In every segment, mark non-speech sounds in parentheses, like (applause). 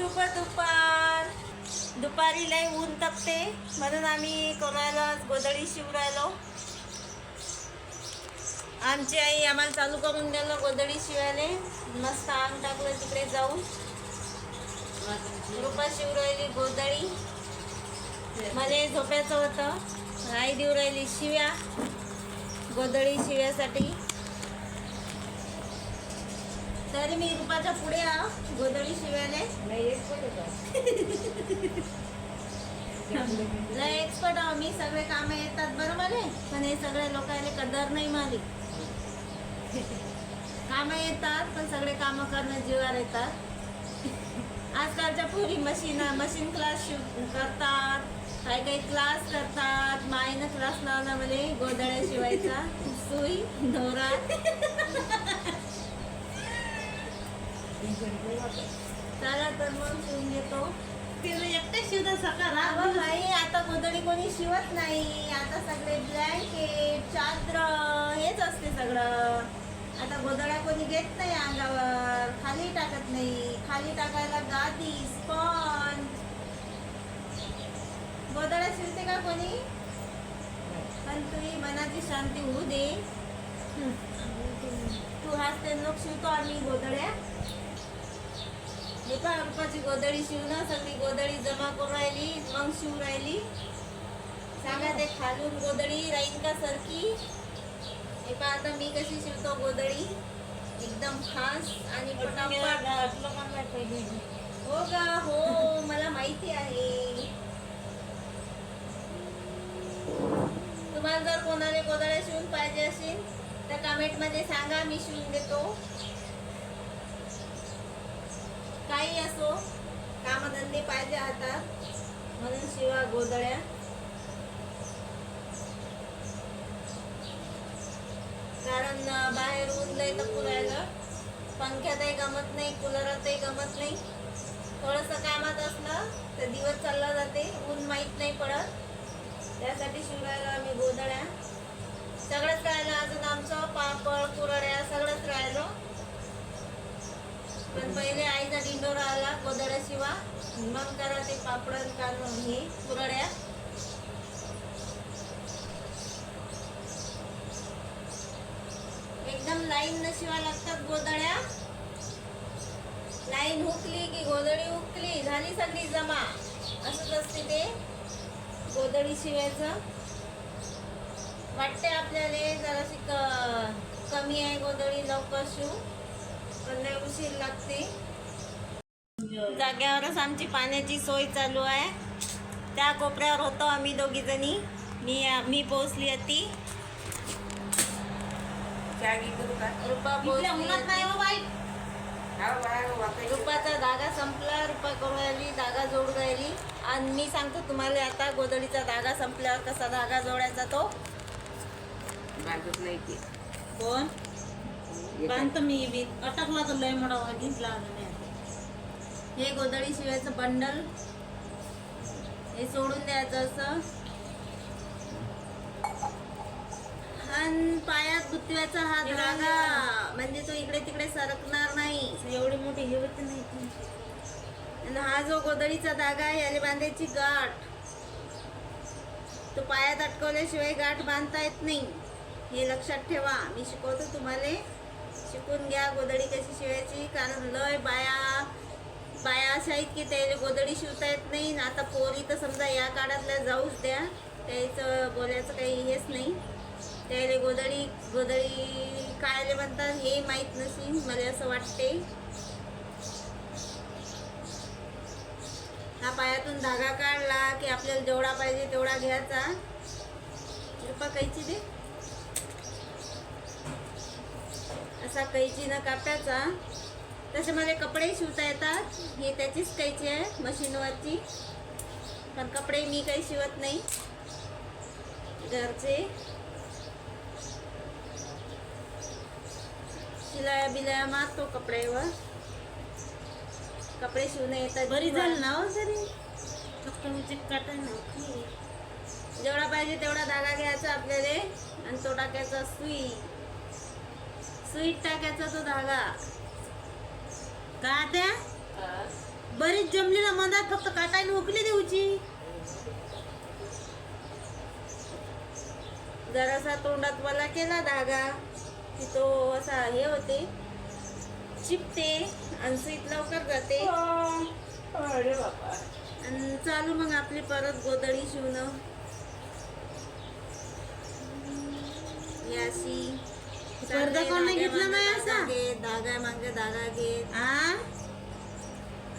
शुभ दुपार. दुपारी लय ऊन तपते म्हणून आम्ही कोणाला गोदडी शिवरायलो. आमची आई आम्हाला चालू करून दिलं गोदडी शिवायले. मस्त आंग टाकलं तिकडे जाऊन. रुपा शिवरायली गोदडी मला झोपायचं होतं. आई देऊ राहिली शिव्या. गोदडी शिव्यासाठी. तरी मी रुपाच्या पुढे आ गोदडी शिवायले लय एक्सपर्ट आहो मी सगळे कामं येतात बरोबर आहे? पण हे सगळे लोकांना कदर नाही माली कामं येतात पण सगळे कामं करणं जीवावर येतात. आजकालच्या पोरी मशीन मशीन क्लास शिव करतात काही काही क्लास करतात माईनं क्लास लावला मला गोदड्या शिवायचा सुई दोरा (laughs) चला तर मग शिवून घेतो तिला एकटे शिवता सकाळ अगं भाई आता गोदडी कोणी शिवत नाही. आता सगळे ब्लँकेट चादर हेच असते सगळं. आता गोदड्या कोणी घेत नाही अंगावर खाली टाकत नाही. खाली टाकायला गादी स्पॉन्ज गोदड्या शिवते का कोणी? पण तुझी मनाची शांती होऊ दे. तू हाच ते लोक शिवतो आम्ही गोदड्या हे पहा रुपाची गोदडी शिवणं सगळी गोदडी जमा करून राहिली मग शिव राहिली. सांगा ते खालून गोदडी राहील का सरकी? हे पहा आता मी कशी शिवतो गोदडी एकदम खास आणि पटापट. हो का? हो मला माहिती आहे. तुम्हाला जर कोणाला गोदड्या शिवून पाहिजे असेल तर कमेंटमध्ये सांगा मी शिवून देतो. काही असो कामधंदे पाहिजे हातात म्हणून शिवा गोधड्या. कारण बाहेर ऊन लय तर पुरायला. पंख्यातही गमत नाही कुलरातही गमत नाही. थोडंसं कामात असलं तर दिवस चालला जाते ऊन माहीत नाही पडत. त्यासाठी शिवरायला आम्ही गोधड्या. सगळंच राहिलं अजून आमचं पापड कुरड्या सगळंच राहिलं. पण पहिले आईचा डिंडोर आला गोदड्या शिवा. मग करा ते पापड काढून हे कुरड्या. एकदम लाईन न शिवा लागतात गोदड्या. लाईन हुकली की गोदडी हुकली झाली सगळी जमा. असंच असते ते गोदडी शिवायचं. वाटते आपल्याला जराशी कमी आहे गोदडी लवकर शिव. पण लय उशीर लागते जाग्यावरच आमची पाण्याची सोय चालू आहे. त्या कोपऱ्यावर होतो आम्ही दोघी जणी. मी मी पोहोचली होती रुपा नाही. हो रुपाचा धागा संपला रुपा करून राहिली धागा जोडून राहिली. आणि मी सांगतो तुम्हाला आता गोदडीचा धागा संपल्यावर कसा धागा जोडायचा तो. कोण? बांधत मी बी अटकला तर लय मोठा वागीच लागला. हे गोदडी शिवायचं बंडल हे सोडून द्यायचं असं. आणि पायात गुतव्याचा हा हे धागा धागा. म्हणजे तो इकडे तिकडे सरकणार नाही. एवढी मोठी हे होते नाही. आणि हा जो गोदडीचा धागा आहे याला बांधायची गाठ. तो पायात अटकवल्याशिवाय गाठ बांधता येत नाही. हे लक्षात ठेवा. मी शिकवतो तुम्हाला. शिकून घ्या गोदडी कशी शिवायची? कारण लय बाया बाया अशा आहेत की त्याला गोदडी शिवता येत नाही. आता पोरी तर समजा या काळातल्या जाऊच द्या. त्याचं बोलायचं काही हेच नाही. त्याला गोदडी गोदडी कायले म्हणतात हे माहीत नसेल मला असं वाटते. हा पायातून धागा काढला की आपल्याला जेवढा पाहिजे तेवढा घ्यायचा. कृपा कायची दे. असा कैचीनं कापायचा तसे मला कपडे शिवता येतात। ही त्याचीच कैची आहे मशीनवरची पण कपडे मी काही शिवत नाही. घरचे. शिलाया बिलाया मारतो कपड्यावर. कपडे शिवणं येतात. बरी झाली ना हो तरी फक्त काटा ना. जेवढा पाहिजे तेवढा धागा घ्यायचा आपल्याला. आणि तो टाकायचा सुई. सुईत टाकायचा तो धागा. का त्या बरीच जमली ना मधात फक्त काटायला उकली देऊची. जरासा तोंडात मला केला धागा की तो असा हे होते चिपते आणि सुईत लवकर जाते. अरे बापा. आणि चालू मग आपली परत गोदडी शिवणं. ही पडदा कोण नाही घेतला धागा नाही मागे असा? धागा मागे धागा घेत. आ?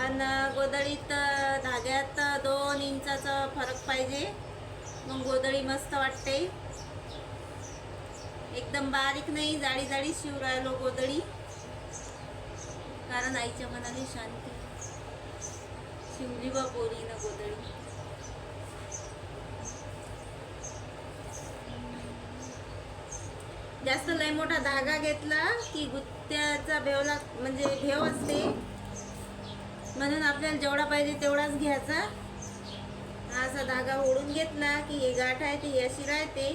आणि गोदडीत अं, धाग्यात दोन इंचाचा फरक पाहिजे. मग गोदडी मस्त वाटते. एकदम बारीक नाही जाडी जाडी शिव राहिलो गोदडी कारण आईच्या मनाली शांती. शिवली बा पोरीनं गोदडी जास्त लय मोठा धागा घेतला की गुत्त्याचा भेव लाग म्हणजे भेव असते म्हणून आपल्याला जेवढा पाहिजे तेवढाच घ्यायचा. असा धागा ओढून घेतला की हे गाठ आहे ती अशी राहते.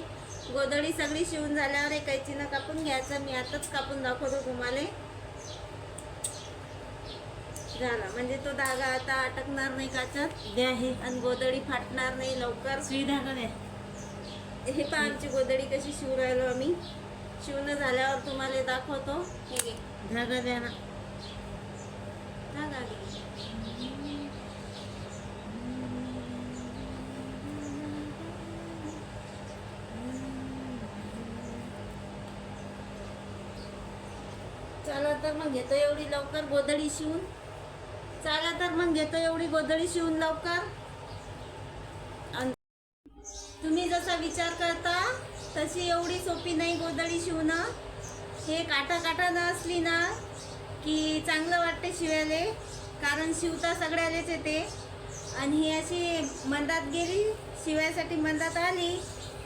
गोदडी सगळी शिवून झाल्यावर एक कैचीनं कापून घ्यायचं. मी आताच कापून दाखवतो तुम्हाला. झाला. म्हणजे तो धागा आता अटकणार नाही काचत. द्या हे. आणि गोदडी फाटणार नाही लवकर. सुई धागा द्या. हे पहा आमची गोदडी कशी शिव राहिलो आम्ही. शिवणं झाल्यावर तुम्हाला दाखवतो. हे धागा द्या ना. धागा चला तर मग घेतो एवढी लवकर गोधडी शिवून. चला तर मग घेतो एवढी गोधडी शिवून लवकर. तुम्ही जसा विचार करता तशी एवढी सोपी नाही गोदडी शिवणं. हे काटा काटा न असली ना की चांगलं वाटते शिवायले कारण शिवता सगळ्यालेच येते. आणि ही अशी मंदात गेली शिवायसाठी मंदात आली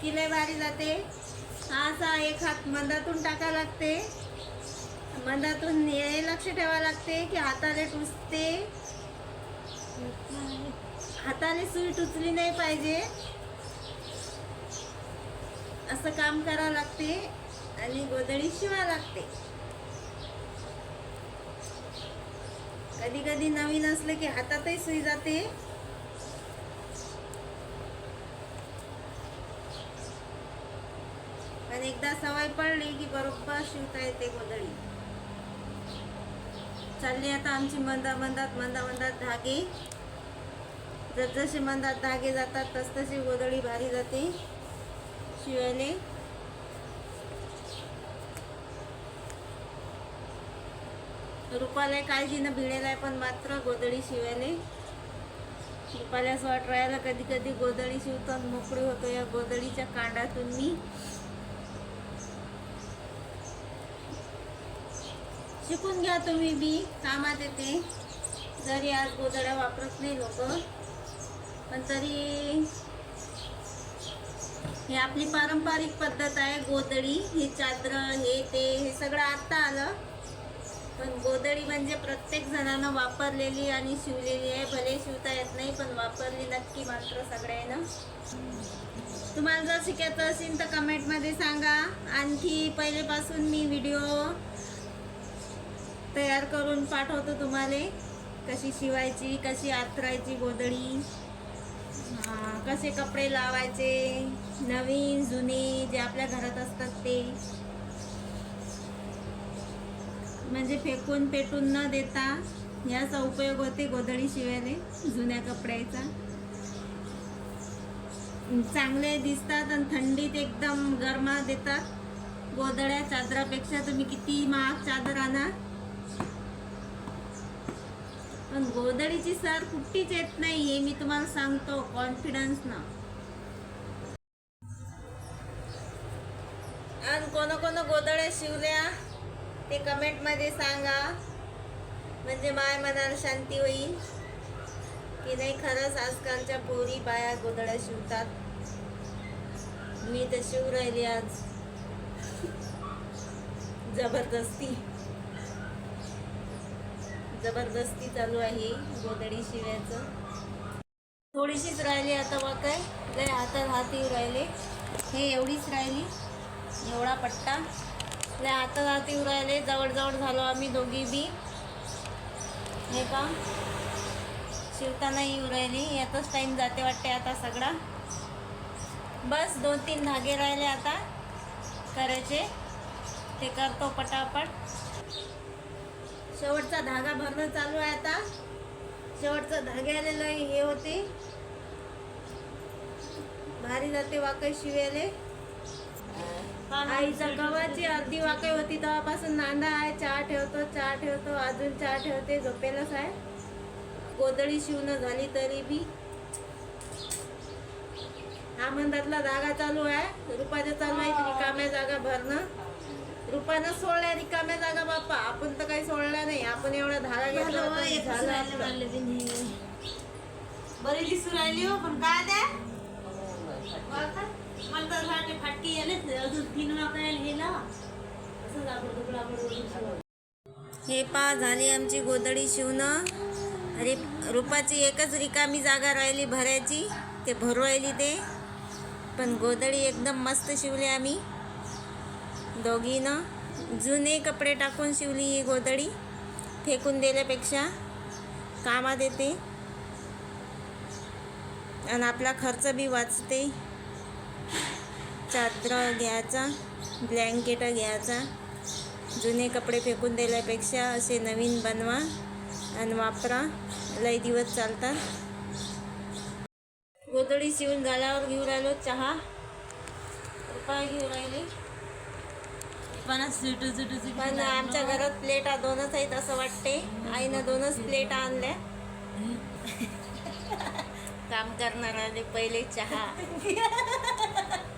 की लय भारी जाते. हा असा एक हात मंदातून टाका लागते. मंदातून हे लक्ष ठेवावं लागते की हाताले टुचते हाताने सुई टुचली नाही पाहिजे. असं काम करावं लागते आणि गोधडी शिवा लागते. कधी कधी नवीन असलं की हातातही सुई जाते. पण एकदा सवय पडली की बरोबर शिवता येते गोधडी. चालली आता आमची मंदा मंदात मंदा मंदात धागे. जसजसे मंदात धागे जातात तसतशी गोधडी भारी जाते. शिवायले रुपाला काळजीनं भिडेला आहे पण मात्र गोदडी शिवायले रुपाला असं वाट राहायला कधी कधी गोदडी शिवतात मोकळी होतो. या गोदडीच्या कांडातून मी शिकून घ्या तुम्ही बी. कामात येते. जरी आज गोदड्या वापरत नाही लोक पण तरी हे आपली पारंपरिक पद्धत आहे. गोदडी हे चादर हे ते हे सगळं आत्ता आलं. पण गोदडी म्हणजे प्रत्येक जणानं वापरलेली आणि शिवलेली आहे. भले शिवता येत नाही पण वापरली नक्की मात्र सगळ्यानं. तुम्हाला जर शिकायचं असेल तर कमेंटमध्ये सांगा. आणखी पहिलेपासून मी व्हिडिओ तयार करून पाठवतो तुम्हाला. कशी शिवायची कशी आथरायची गोदडी कसे कपडे लावायचे नवीन जुने जे आपल्या घरात असतात ते. म्हणजे फेकून पेटून न देता याचा उपयोग होते गोधडी शिवायले जुन्या कपड्याचा. चांगले दिसतात आणि थंडीत एकदम गरमा देतात. गोधड्या चादरापेक्षा तुम्ही किती महाग चादर आणा पण गोधडीची सर कुठलीच येत नाही हे मी तुम्हाला सांगतो कॉन्फिडन्स ना. आणि कोण कोण गोधड्या शिवल्या ते कमेंटमध्ये सांगा. म्हणजे माय मनाला शांती होईल. की नाही खरंच आजकालच्या पोरी बाया गोधड्या शिवतात. मी तर शिव राहिली आज. जबरदस्ती. जबरदस्ती चालू आहे गोदडी शिवायचं. थोडीशीच राहिली आता मग काय लय हातात हाती राहिले. हे एवढीच राहिली. एवढा पट्टा. लय हातात हाती राहिले. जवळजवळ झालो आम्ही दोघी बी. हे का शिवताना येऊ राहिली. यातच टाइम जाते वाटते आता सगळा. बस दोन तीन धागे राहिले आता. करायचे. ते करतो पटापट. शेवटचा धागा भरणं चालू आहे आता. शेवटचं धाग्याला लई हे होते. भारी जाते वाकई शिवेले. आईच्या गव्हाची अर्धी वाकई होती तेव्हापासून नांदा आहे चहा ठेवतो चहा ठेवतो अजून चहा ठेवते झोपेलच आहे. कोदळी शिवणं झाली तरी बी. हा मंदातला जागा चालू आहे रुपाच्या चालू आहे रिकाम्या जागा भरणं. रुपानं सोडल्या रिकाम्या जागा बाप्पा. आपण तर काही सोडल्या नाही. आपण एवढा धागा घेतला होता, झालं आपलं. बरी दिसू राहिली हो पण काय द्या मला तर वाटते फाटकी यायला अजून तीन वाकायला गेला असं आपण तुकडा आपण हे पा झाली आमची गोदडी शिवणं. अरे रुपाची एकच रिकामी जागा राहिली भरायची. ते भरू राहिली ते. पण गोदडी एकदम मस्त शिवली आम्ही. दोघीनं जुने कपडे टाकून शिवली ही गोदडी फेकून दिल्यापेक्षा कामात येते. आणि आपला खर्च बी वाचते. चादर घ्यायचा ब्लँकेट घ्यायचा जुने कपडे फेकून दिल्यापेक्षा असे नवीन बनवा आणि वापरा. लई दिवस चालतात. गोदडी शिवून झाल्यावर घेऊन राहिलो चहा. रुपये घेऊन राहिली. पण सुटू सुटू सुटू पण आमच्या घरात प्लेटा दोनच आहेत असं वाटते. आईनं दोनच प्लेटा आणल्या. काम करणार आले पहिले चहा. (laughs)